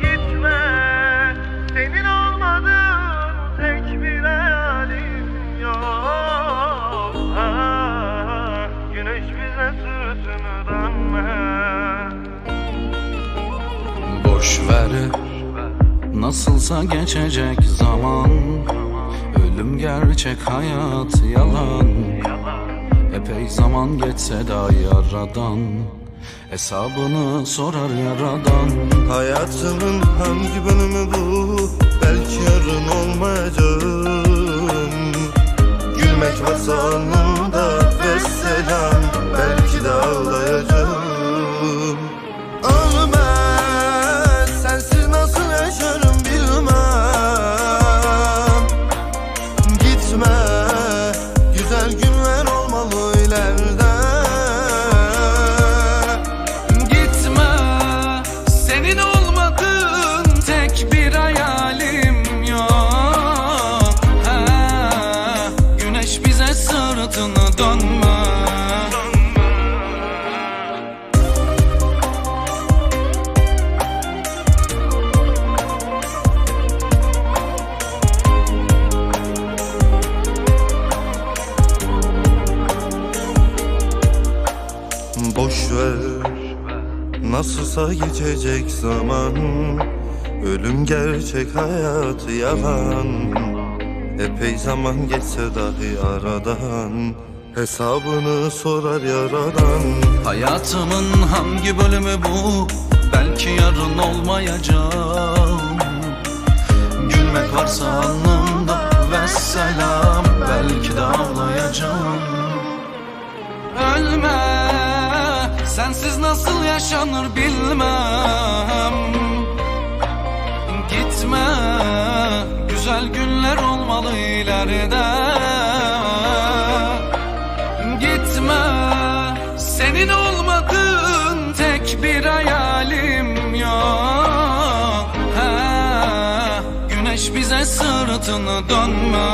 Gitme. Senin olmadığın tek bir halim yok. Ah, güneş bize sırtını dönmez Boş ver Nasılsa geçecek zaman. Ölüm gerçek hayat yalan. Epey zaman geçse dahi aradan Hesabını sorar yaradan. Hayatımın hangi bölümü bu? Belki yarın olmayacağım Gülmek varsa alnımda Boş ver Nasılsa geçecek zaman. Ölüm gerçek hayat yalan Epey zaman geçse dahi aradan Hesabını sorar yaradan Hayatımın hangi bölümü bu? Belki yarın olmayacağım. Gülmek varsa alnımda ve selam Belki de ağlayacağım. Ölme Sensiz nasıl yaşanır bilmem. Gitme olmalı ileride. Gitme Senin olmadığın tek bir hayalim yok. Ha, Güneş bize sırtını dönme